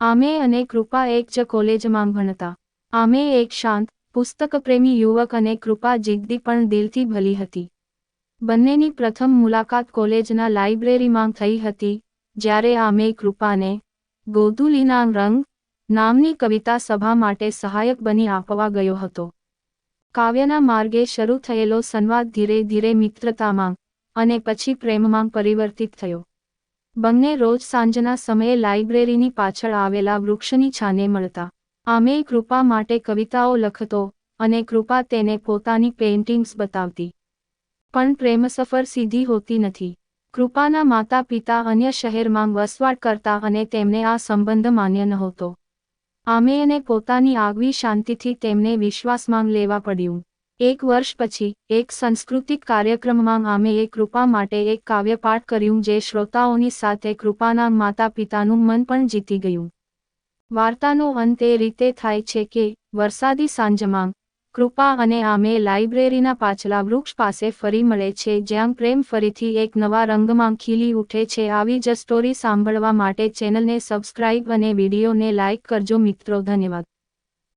આમે અને કૃપા એક જ કોલેજમાં ભણતા. આમે એક શાંત, પુસ્તકપ્રેમી યુવક અને કૃપા જિદ્દી પણ દિલથી ભલી હતી. બંનેની પ્રથમ મુલાકાત કોલેજના લાઇબ્રેરીમાં થઈ હતી, જ્યારે આમે કૃપાને ગોધુલીના રંગ નામની કવિતા સભા માટે સહાયક બની આપવા ગયો હતો. કાવ્યના માર્ગે શરૂ થયેલો સંવાદ ધીરે ધીરે મિત્રતામાં અને પછી પ્રેમમાં પરિવર્તિત થયો. બંને રોજ સાંજના સમયે લાઇબ્રેરીની પાછળ આવેલા વૃક્ષની છાને મળતા. આમે કૃપા માટે કવિતાઓ લખતો અને કૃપા તેને પોતાની પેઇન્ટિંગ્સ બતાવતી. પણ પ્રેમસફર સીધી હોતી નથી. કૃપાના માતા પિતા અન્ય શહેરમાં વસવાટ કરતા અને તેમને આ સંબંધ માન્ય નહોતો. આમે અને પોતાની આગવી શાંતિથી તેમને વિશ્વાસમાં લેવા પડ્યું. એક વર્ષ પછી, એક સાંસ્કૃતિક કાર્યક્રમમાં આમે એ કૃપા માટે એક કાવ્યપાઠ કર્યું જે શ્રોતાઓની સાથે કૃપાના માતા પિતાનું મન પણ જીતી ગયું. વાર્તાનો અંત એ રીતે થાય છે કે, વરસાદી સાંજમાં, કૃપા અને આમે લાઇબ્રેરીના પાછલા વૃક્ષ પાસે ફરી મળે છે જ્યાં પ્રેમ ફરીથી એક નવા રંગમાં ખીલી ઉઠે છે. આવી જ સ્ટોરી સાંભળવા માટે ચેનલને સબસ્ક્રાઇબ અને વિડીયોને લાઇક કરજો મિત્રો, ધન્યવાદ.